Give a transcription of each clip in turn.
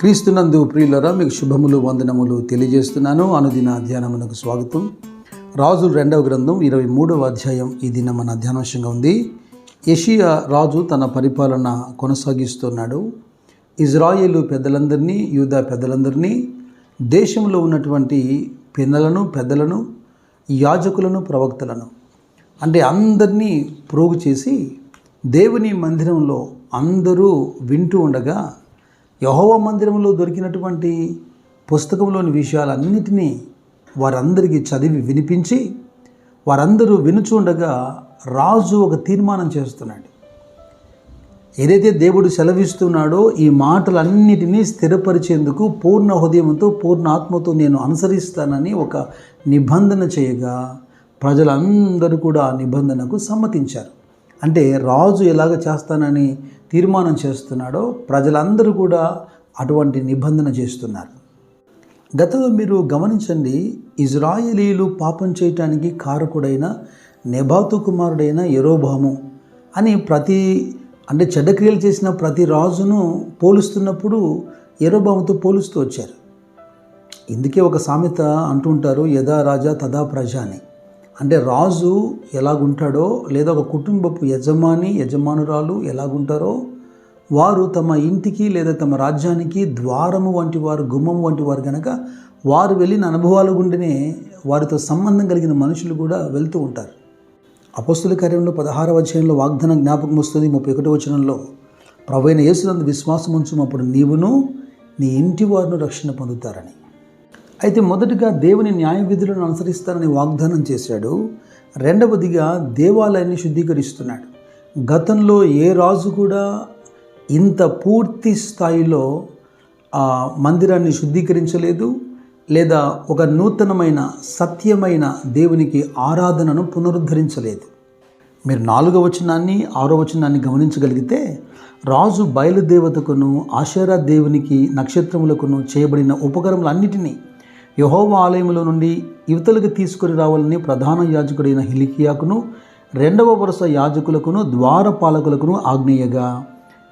క్రీస్తునందు ప్రియులరా మీకు శుభములు వందనములు తెలియజేస్తున్నాను. అనుదిన ధ్యానమునకు స్వాగతం. రాజు రెండవ గ్రంథం ఇరవై మూడవ అధ్యాయం ఈ దిన మన ధ్యానాంశంగా ఉంది. యషియా రాజు తన పరిపాలన కొనసాగిస్తున్నాడు. ఇజ్రాయేలు పెద్దలందరినీ యూదా పెద్దలందరినీ దేశంలో ఉన్నటువంటి పిన్నలను పెద్దలను యాజకులను ప్రవక్తలను అంటే అందరినీ ప్రోగు చేసి దేవుని మందిరంలో అందరూ వింటూ ఉండగా యహోవ మందిరంలో దొరికినటువంటి పుస్తకంలోని విషయాలన్నిటినీ వారందరికీ చదివి వినిపించి వారందరూ వినుచుండగా రాజు ఒక తీర్మానం చేస్తున్నాడు. ఏదైతే దేవుడు సెలవిస్తున్నాడో ఈ మాటలన్నిటినీ స్థిరపరిచేందుకు పూర్ణ హృదయంతో పూర్ణ ఆత్మతో నేను అనుసరిస్తానని ఒక నిబంధన చేయగా ప్రజలందరూ కూడా ఆ నిబంధనకు సమ్మతించారు. అంటే రాజు ఎలాగ చేస్తానని తీర్మానం చేస్తున్నాడో ప్రజలందరూ కూడా అటువంటి నిబంధన చేస్తున్నారు. గతంలో మీరు గమనించండి ఇజ్రాయేలీలు పాపం చేయటానికి కారకుడైన నెబాతు కుమారుడైన ఎరోబాము అని ప్రతి అంటే చెడ్డక్రియలు చేసిన ప్రతి రాజును పోలుస్తున్నప్పుడు ఎరోబాముతో పోలుస్తూ వచ్చారు. ఇందుకే ఒక సామెత అంటుంటారు యథా రాజా తదా ప్రజ అని. అంటే రాజు ఎలాగుంటాడో లేదా ఒక కుటుంబపు యజమాని యజమానురాలు ఎలాగుంటారో వారు తమ ఇంటికి లేదా తమ రాజ్యానికి ద్వారము వంటి వారు గుమ్మం వంటి వారు కనుక వారు వెళ్ళిన అనుభవాల గుండెనే వారితో సంబంధం కలిగిన మనుషులు కూడా వెళ్తూ ఉంటారు. అపస్తుల కార్యంలో పదహారవ అధ్యాయంలో వాగ్దానం జ్ఞాపకం వస్తుంది ముప్పై ఒకటో వచనంలో. ప్రవైన యేసునందు విశ్వాసం ఉంచుమప్పుడు నీవును నీ ఇంటి వారిను రక్షణ పొందుతారని. అయితే మొదటిగా దేవుని న్యాయ విధులను అనుసరిస్తానని వాగ్దానం చేశాడు. రెండవదిగా దేవాలయాన్ని శుద్ధీకరిస్తున్నాడు. గతంలో ఏ రాజు కూడా ఇంత పూర్తి స్థాయిలో ఆ మందిరాన్ని శుద్ధీకరించలేదు లేదా ఒక నూతనమైన సత్యమైన దేవునికి ఆరాధనను పునరుద్ధరించలేదు. మీరు నాలుగవ వచనాన్ని ఆరో వచనాన్ని గమనించగలిగితే రాజు బయలుదేవతకును ఆశారా దేవునికి నక్షత్రములకును చేయబడిన ఉపకరములన్నిటినీ యహోవ ఆలయంలో నుండి యువతలకు తీసుకుని రావాలని ప్రధాన యాజకుడైన హిలికియాకును రెండవ వరుస యాజకులకును ద్వారపాలకులకును ఆగ్నేయగా.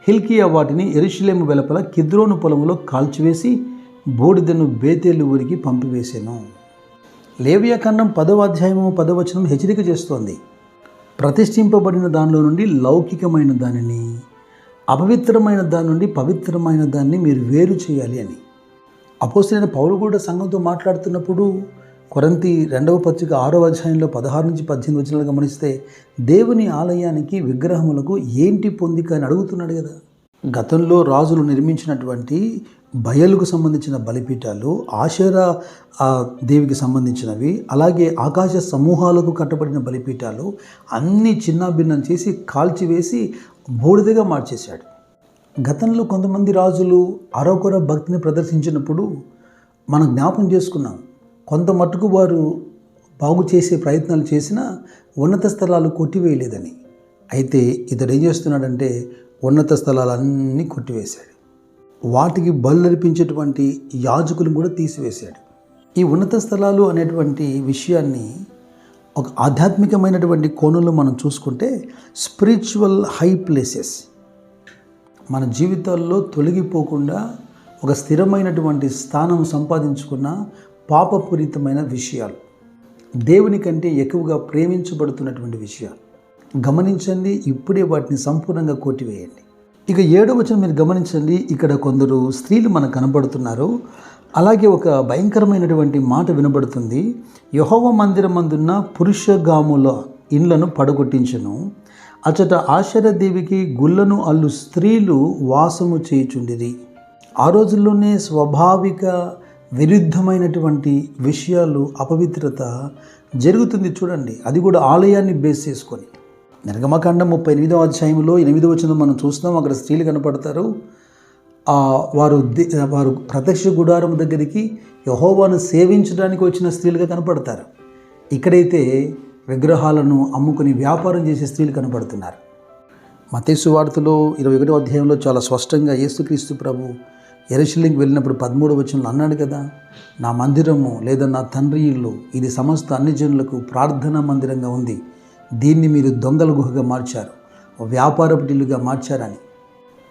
హిల్కియా వాటిని ఎరుషులేము వెలపల కిద్రోను పొలంలో కాల్చివేసి బూడిదను బేతేలు ఊరికి పంపివేశాను. లేవియా ఖండం పదవ అధ్యాయము పదవచనం హెచ్చరిక చేస్తోంది. ప్రతిష్ఠింపబడిన దానిలో నుండి లౌకికమైన దానిని అపవిత్రమైన దాని నుండి పవిత్రమైన దాన్ని మీరు వేరు చేయాలి అని. అపోసరైన పౌరు కూడా సంఘంతో మాట్లాడుతున్నప్పుడు కొరంతి రెండవ పత్రిక ఆరో అధ్యాయంలో పదహారు నుంచి పద్దెనిమిది వచనాలు గమనిస్తే దేవుని ఆలయానికి విగ్రహములకు ఏంటి పొందిక? అని అడుగుతున్నాడు కదా. గతంలో రాజులు నిర్మించినటువంటి బయలుకు సంబంధించిన బలిపీఠాలు ఆశరా దేవికి సంబంధించినవి అలాగే ఆకాశ సమూహాలకు కట్టబడిన బలిపీఠాలు అన్నీ చిన్నాభిన్నం చేసి కాల్చివేసి బూడిదగా మార్చేశాడు. గతంలో కొంతమంది రాజులు అరకొర భక్తిని ప్రదర్శించినప్పుడు మనం జ్ఞాపం చేసుకున్నాం. కొంత మట్టుకు వారు బాగు చేసే ప్రయత్నాలు చేసినా ఉన్నత స్థలాలు కొట్టివేయలేదని. అయితే ఇతడు ఏం చేస్తున్నాడంటే ఉన్నత స్థలాలన్నీ కొట్టివేశాడు. వాటికి బల్లర్పించేటువంటి యాజకులను కూడా తీసివేశాడు. ఈ ఉన్నత స్థలాలు అనేటువంటి విషయాన్ని ఒక ఆధ్యాత్మికమైనటువంటి కోణంలో మనం చూసుకుంటే స్పిరిచువల్ హై ప్లేసెస్ మన జీవితాల్లో తొలగిపోకుండా ఒక స్థిరమైనటువంటి స్థానం సంపాదించుకున్న పాపపూరితమైన విషయాలు. దేవుని కంటే ఎక్కువగా ప్రేమించబడుతున్నటువంటి విషయాలు. గమనించండి ఇప్పుడే వాటిని సంపూర్ణంగా కొట్టివేయండి ఇక ఏడవ వచనం మీరు గమనించండి ఇక్కడ కొందరు స్త్రీలు మనకు కనబడుతున్నారు. అలాగే ఒక భయంకరమైనటువంటి మాట వినబడుతుంది. యహోవ మందిరమందున్న పురుషగాముల ఇండ్లను పడగొట్టించను. అచట ఆశ్చర్యదేవికి గుళ్ళను అల్లు స్త్రీలు వాసము చేయుచుండిరి. ఆ రోజుల్లోనే స్వాభావిక విరుద్ధమైనటువంటి విషయాలు అపవిత్రత జరుగుతుంది చూడండి. అది కూడా ఆలయాన్ని బేస్ చేసుకొని. నిర్గమకాండం ముప్పై ఎనిమిదవ అధ్యాయంలో ఎనిమిదవ వచ్చిన మనం చూస్తున్నాం. అక్కడ స్త్రీలు కనపడతారు. వారు వారు ప్రత్యక్ష గుడారం దగ్గరికి యహోవాను సేవించడానికి వచ్చిన స్త్రీలుగా కనపడతారు. ఇక్కడైతే విగ్రహాలను అమ్ముకుని వ్యాపారం చేసే స్త్రీలు కనబడుతున్నారు. మతేసు వార్తలో ఇరవై ఒకటో అధ్యాయంలో చాలా స్పష్టంగా యేసుక్రీస్తు ప్రభు ఎరుషులింకి వెళ్ళినప్పుడు పదమూడు వచనంలో అన్నాడు కదా నా మందిరము లేదా నా తండ్రి ఇల్లు ఇది సమస్త అన్ని జనులకు ప్రార్థనా మందిరంగా ఉంది. దీన్ని మీరు దొంగల గుహగా మార్చారు వ్యాపారపుటిల్లుగా మార్చారని.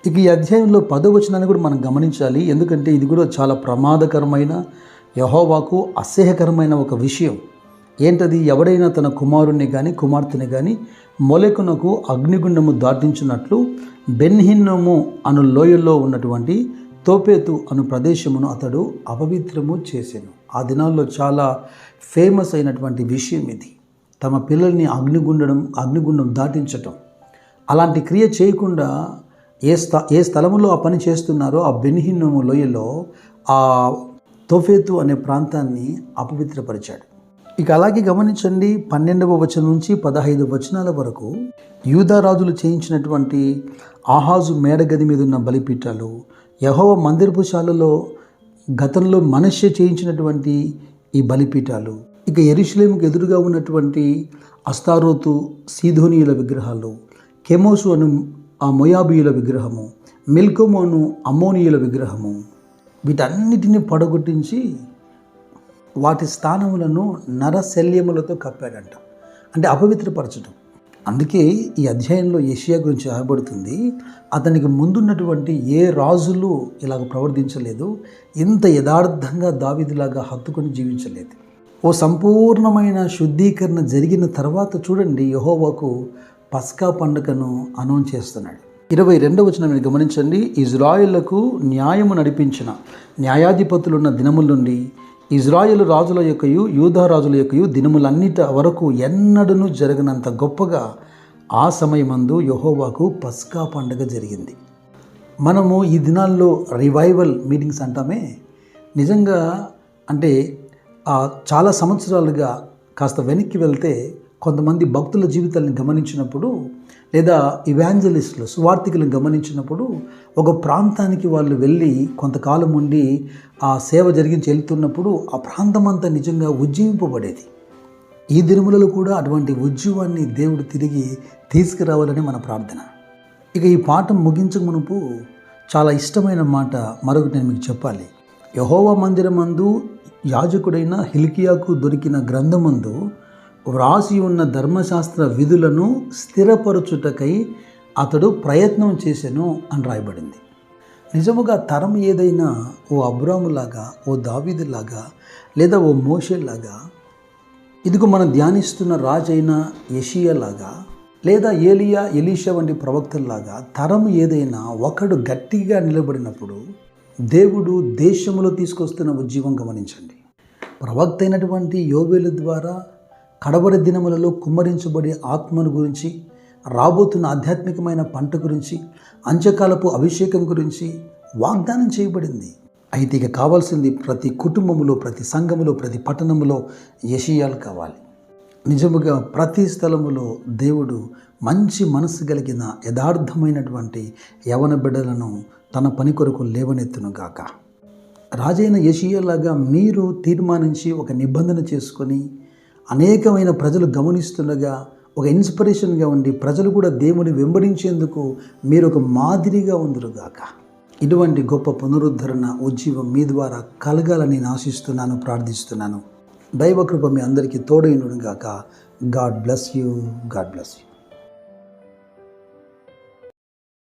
ఇక ఈ అధ్యాయంలో పదో వచనాన్ని కూడా మనం గమనించాలి ఎందుకంటే ఇది కూడా చాలా ప్రమాదకరమైన యహోవాకు అసహ్యకరమైన ఒక విషయం. ఏంటది? ఎవడైనా తన కుమారుణ్ణి కానీ కుమార్తెని కానీ మొలెకునకు అగ్నిగుండము దాటించినట్లు బెన్హిన్నము అను లోయల్లో ఉన్నటువంటి తోపేతు అను ప్రదేశమును అతడు అపవిత్రము చేశాను ఆ దినాల్లో చాలా ఫేమస్ అయినటువంటి విషయం ఇది. తమ పిల్లల్ని అగ్నిగుండడం అగ్నిగుండం దాటించటం. అలాంటి క్రియ చేయకుండా ఏ స్థ ఏ స్థలములో ఆ పని చేస్తున్నారో ఆ బెన్హిన్నము లోయలో ఆ తోఫేతు అనే ప్రాంతాన్ని అపవిత్రపరిచాడు. ఇక అలాగే గమనించండి పన్నెండవ వచనం నుంచి పదహైదు వచనాల వరకు యూదారాజులు చేయించినటువంటి ఆహాజు మేడగది మీద ఉన్న బలిపీఠాలు యహోవ మందిరపుశాలలో గతంలో మనుష్య చేయించినటువంటి ఈ బలిపీఠాలు ఇక ఎరుషులేముకు ఎదురుగా ఉన్నటువంటి అస్తారోతు సీధోనియుల విగ్రహాలు కెమోసు అను ఆ మొయాబీయుల విగ్రహము మిల్కోము అను అమ్మోనియుల విగ్రహము వీటన్నిటిని పడగొట్టించి వాటి స్థానములను నరశల్యములతో కప్పాడంట. అంటే అపవిత్రపరచడం అందుకే ఈ అధ్యాయంలో ఏషియా గురించి రాయబడుతుంది అతనికి ముందున్నటువంటి ఏ రాజులు ఇలాగ ప్రవర్తించలేదు ఇంత యథార్థంగా దావిదిలాగా హత్తుకొని జీవించలేదు. ఓ సంపూర్ణమైన శుద్ధీకరణ జరిగిన తర్వాత చూడండి యహోవాకు పస్కా పండుగను అనౌన్స్ చేస్తున్నాడు. ఇరవై రెండవ వచనం మీరు గమనించండి. ఇజ్రాయిళ్ళకు న్యాయము నడిపించిన న్యాయాధిపతులున్న దినముల నుండి ఇజ్రాయేల్ రాజుల యొక్కయు యూదా రాజుల యొక్కయు దినములన్నిట వరకు ఎన్నడూ జరగనంత గొప్పగా ఆ సమయమందు యహోవాకు పస్కా పండుగ జరిగింది. మనము ఈ దినాల్లో రివైవల్ మీటింగ్స్ అంటామే. నిజంగా అంటే చాలా సంవత్సరాలుగా కాస్త వెనక్కి వెళ్తే కొంతమంది భక్తుల జీవితాలను గమనించినప్పుడు లేదా ఇవాంజలిస్టులు సువార్థికులను గమనించినప్పుడు ఒక ప్రాంతానికి వాళ్ళు వెళ్ళి కొంతకాలం ఉండి ఆ సేవ జరిగించి వెళ్తున్నప్పుడు ఆ ప్రాంతం అంతా నిజంగా ఉజ్జీవింపబడేది. ఈ దినములలో కూడా అటువంటి ఉజ్జీవాన్ని దేవుడు తిరిగి తీసుకురావాలని మన ప్రార్థన. ఇక ఈ పాఠం ముగించక మునుపు చాలా ఇష్టమైన మాట మరొకటి నేను మీకు చెప్పాలి. యహోవా మందిరమందు యాజకుడైన హిల్కియాకు దొరికిన గ్రంథమందు వ్రాసి ఉన్న ధర్మశాస్త్ర విధులను స్థిరపరచుటకై అతడు ప్రయత్నం చేశాను అని రాయబడింది. నిజముగా తరం ఏదైనా ఓ అబ్రాములాగా ఓ దావీదులాగా లేదా ఓ మోషేలాగా ఇదిగో మనం ధ్యానిస్తున్న రాజైన యషియాలాగా లేదా ఏలియా ఎలీషా వంటి ప్రవక్తల్లాగా తరం ఏదైనా ఒకడు గట్టిగా నిలబడినప్పుడు దేవుడు దేశములో తీసుకొస్తున్న ఉద్యమం గమనించండి. ప్రవక్త అయినటువంటి యోబేలు ద్వారా కడబడి దినములలో కుమ్మరించబడే ఆత్మను గురించి రాబోతున్న ఆధ్యాత్మికమైన పంట గురించి అంచకాలపు అభిషేకం గురించి వాగ్దానం చేయబడింది. అయితే ఇక కావాల్సింది ప్రతి కుటుంబములో ప్రతి సంఘములో ప్రతి పట్టణములో యశీయాలు కావాలి. నిజముగా ప్రతి స్థలములో దేవుడు మంచి మనసు కలిగిన యథార్థమైనటువంటి యవన బిడ్డలను తన పని కొరకు లేవనెత్తును గాక. రాజైన యషియాలాగా మీరు తీర్మానించి ఒక నిబంధన చేసుకొని అనేకమైన ప్రజలు గమనిస్తుండగా ఒక ఇన్స్పిరేషన్గా ఉండి ప్రజలు కూడా దేవుని వెంబడించేందుకు మీరు ఒక మాదిరిగా ఉందరుగాక. ఇటువంటి గొప్ప పునరుద్ధరణ ఉజ్జీవం మీ ద్వారా కలగాలని నేను ఆశిస్తున్నాను ప్రార్థిస్తున్నాను. దైవకృప మీ అందరికీ తోడైనడుగాక God bless you. God bless you.